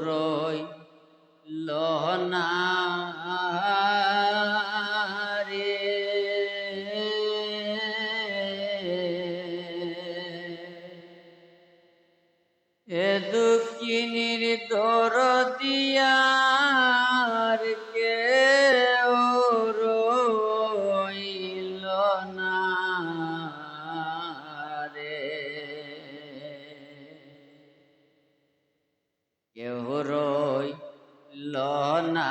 রই লহনা কেহ রইল না।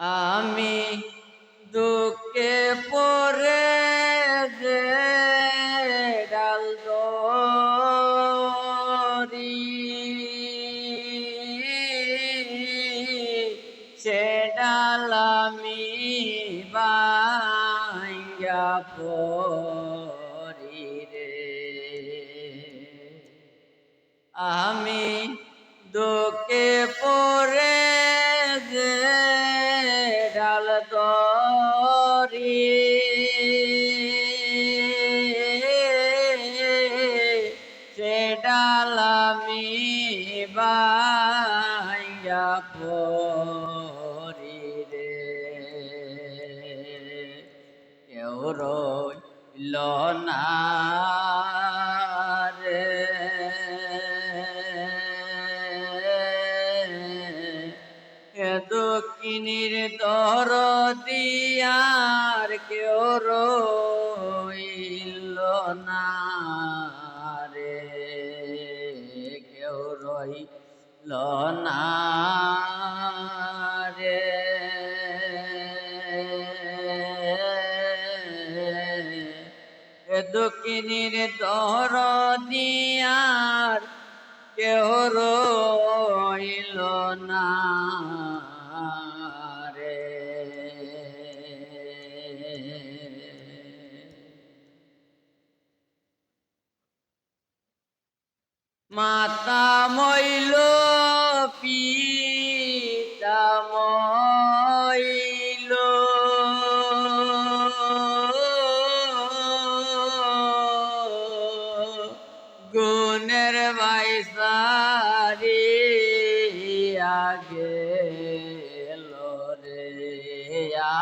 আমি দুঃখে পরে দরি সে ডাল বাইয়া পরি রে। কেউ রইল না। দক্ষিণীর দর দিয়ার কেউ রইল না রে। কেউ রইল না রে। দক্ষিণীর দর দিয়ার কেহ রইল না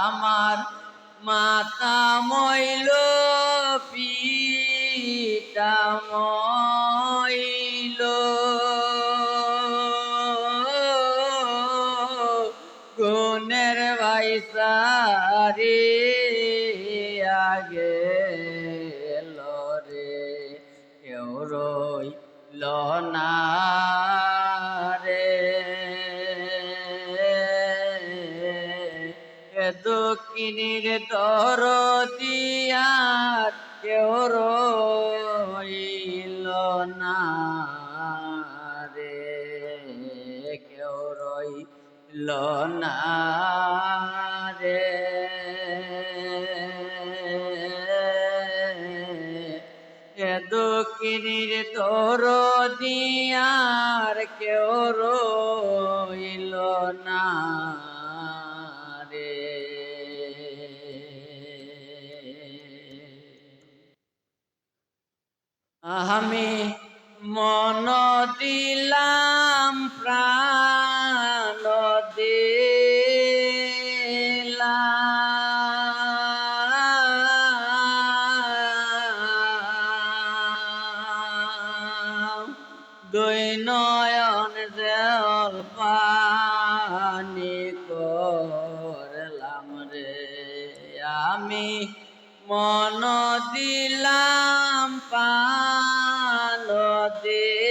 আমার মাতা মইল দক্ষিণীর তর দিয়ার কেউ রইল না রে। কেউ রইল না রে। দক্ষিণীর তোর দিয়ার কেউ রইল না আমি মন দিলাম প্রাণ দিলাম। দুই নয়ন জল পানি করলাম রে আমি মন দিলাম পান দিলাম।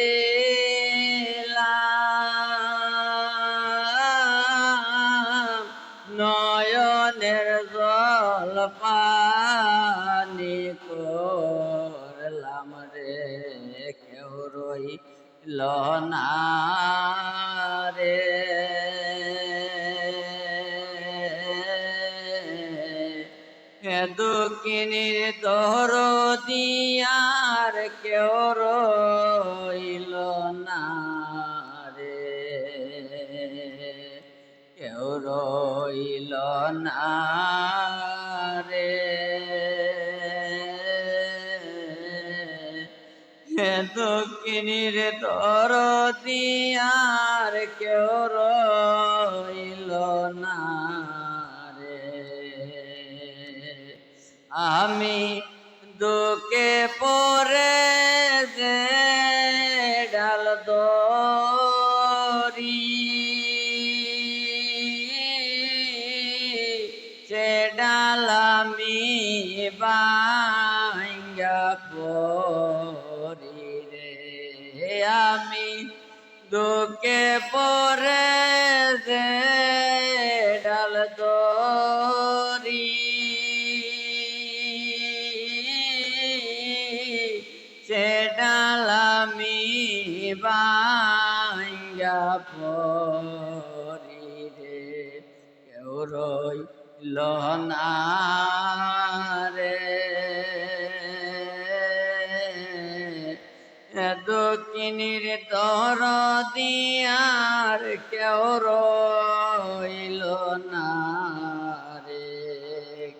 নয়নের জল পানি করলাম রে কেউ রইল না। দক্ষিণের দর দিয়ার কেউ রইল না রে। কেউ রইল না রে। দক্ষিণের তর দিয়ার কেউ রইল আমি দুঃখে পরে বাঙ্গা পরি রে, কেউ রইল না রে। দক্ষিণের তর দিয়ার কেউ রইল না রে,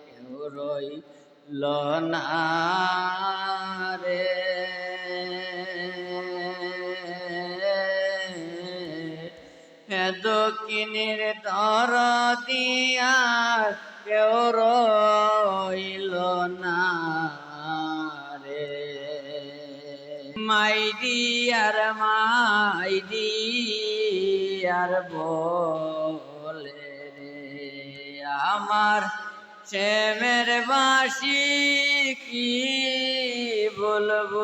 কেউ রইল না তর দিয়ার কেউ রইল না রে। মাইদি আর মাইদি আর বলে আমার চেমের বাসি কি বলব?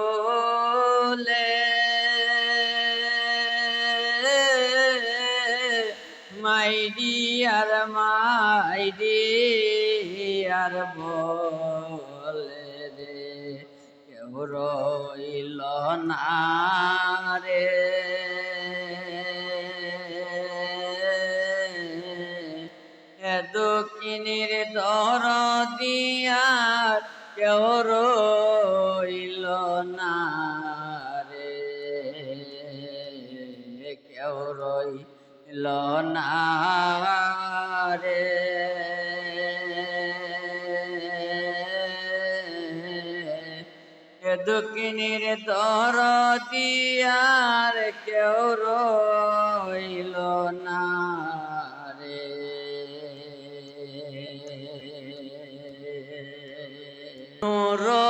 আর মাইদি আর বলে রে, কেউ রইল না রে। দক্ষিণের দর দিয়ার কেউ রইল না রে, কেউ রইল না রে দক্ষিণের দর দিয়ার কেউ রইল না রে। রোজালা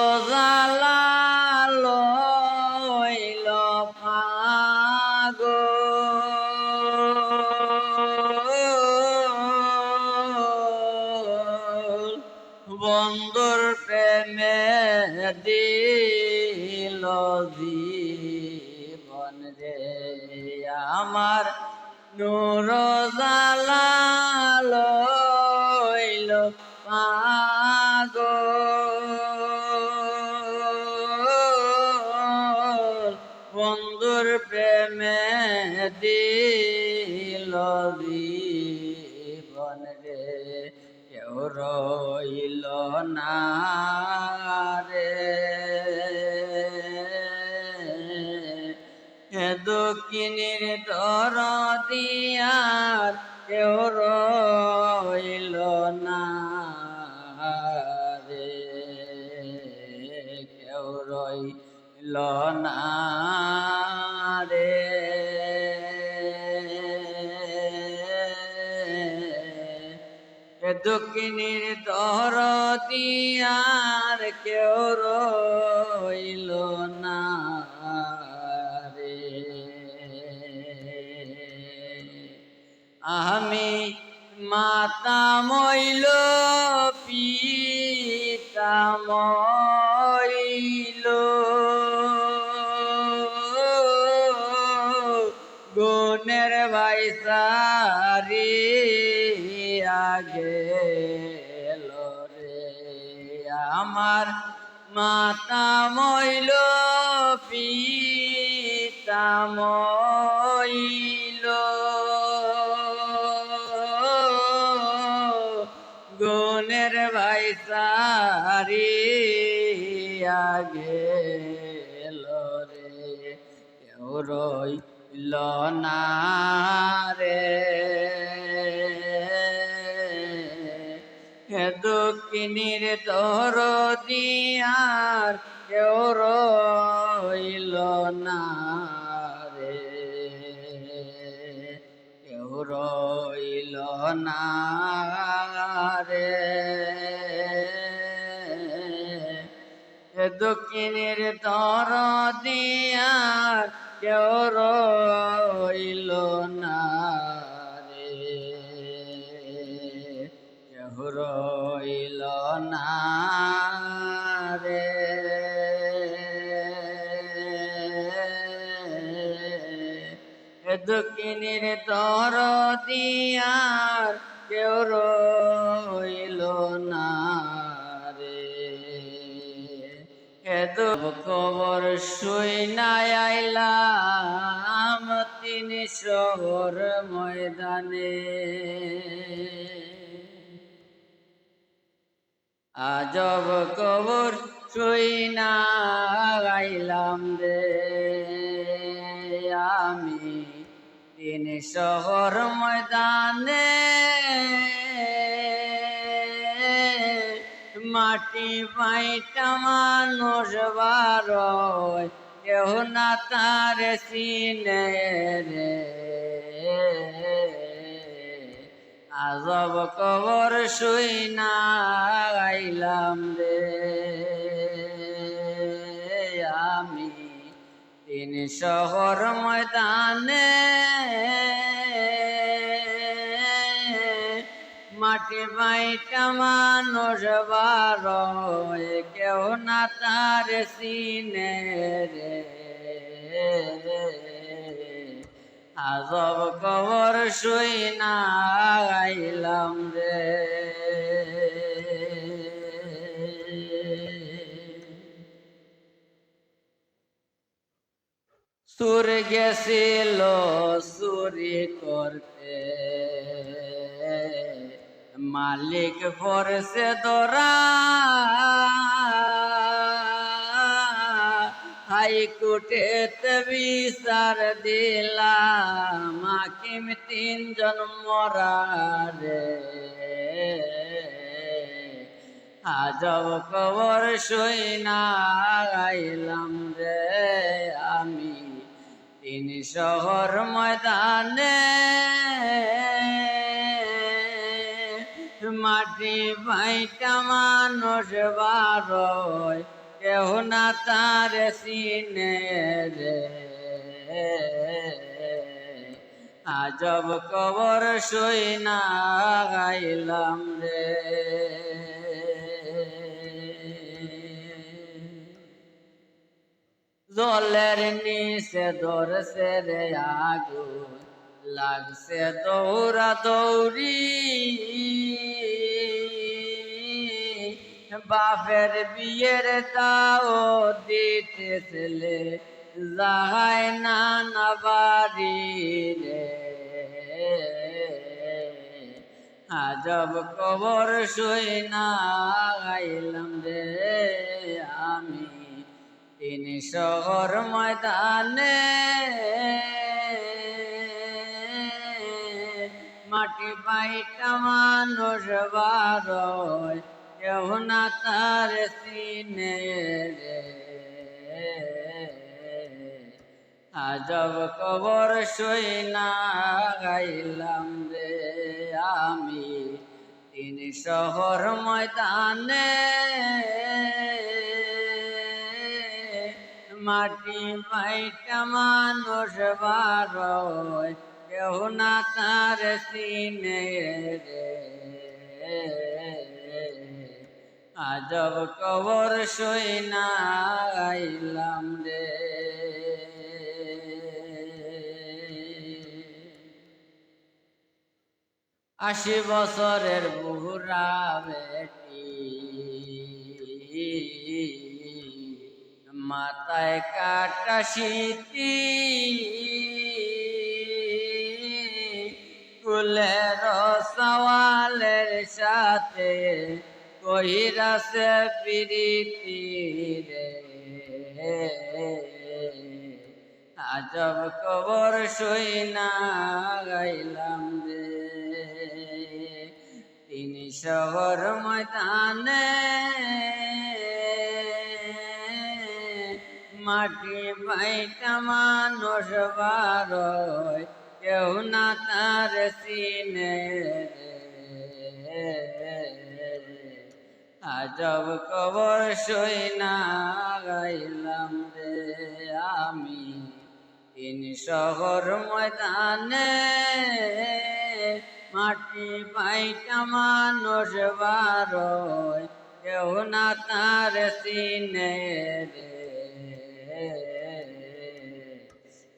প্রেমে দিল জীবন রে, কেউ রইল না রে। দক্ষিণের দর দিয়ার কেউ রইল না রে, কেউ রইল না দক্ষিণের দর দিয়ার কেউ রইল না রে। আমি মাতা মইল পিতা আগে রে। আমার মাতা মইল, পিতা মইল। গুণের ভাই সারি আগে রে। রইল না রে। দক্ষিণীর তোর দিয়ার কেউ রইল না রে। কেউ রইল না রে। দক্ষিণের তর দিয়ার কেউ রইল না না রে তর দিয়ার কেউ রইল না রে। এদো খবর শুই নাই আইলাম তিনি শহর ময়দানে। আজব কবর শুই না আইলাম রে। আমি তিন শহর ময়দানে মাটি পাইটা মানুষ বারয় কেহ না তার সিনে রে। আজব কবর শুই না গাইলাম রে। আমি তিন শহর ময়দানে মাটি বাইটা মানুষ বারয় কেউ না তার সিনে রে। আজব কবর শুই না গাইলাম রে। সুর গেছিল চুরি করতে। মালিক পরছে দরা হাইকোর্টে বিচার দিলাম মাকিম তিনজন মরা রে আজব কবর শুই না গাইলাম রে আমি, তিন শহর ময়দানে। মাটি ভাইটা মানুষ বারয় কেহ না তার সিনে রে আজব কবর শুই না গাইলাম রে। জলের নিচে ধরছে রে আগুন, লাগছে দৌড়া দৌড়ি। বাপের বিয়ের তাও দিতে ছেলে যাহায় না না বাড়ি রে। আজব কবর শুই না গাইলাম রে আমি, তিন শহর ময়দানে। মাটি পাইটা মানুষ বারয় কেউ তার সিনে রে। আজব কবর শুই না গাইলাম রে আমি। তিন শহর ময়দানে মাটি পাইটা মানুষ বারয়। কেউ না তার সিনে রে। আজব কবর শুই না গাইলাম রে। আশি বছরের বুড়া বেটি, মাথায় কাটা শীতি কুলের সওয়ালের সাথে কহিরাছে প্রীতি রে আজব কবর শুই না গাইলাম রে। তিনি শহর ময়দানে মাটি বাইটা মানুষ বারয়। কেউ না তার সিনে আজব কবর শুই না গাইলাম রে আমি। তিন শহর ময়দানে মাটি পাইটা মানুষ বারয়। কেউ না তার সিনে রে।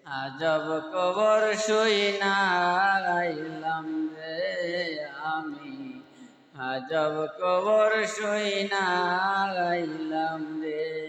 আজব কবর শুই না গাইলাম রে আজব কবর সই না গাইলাম রে।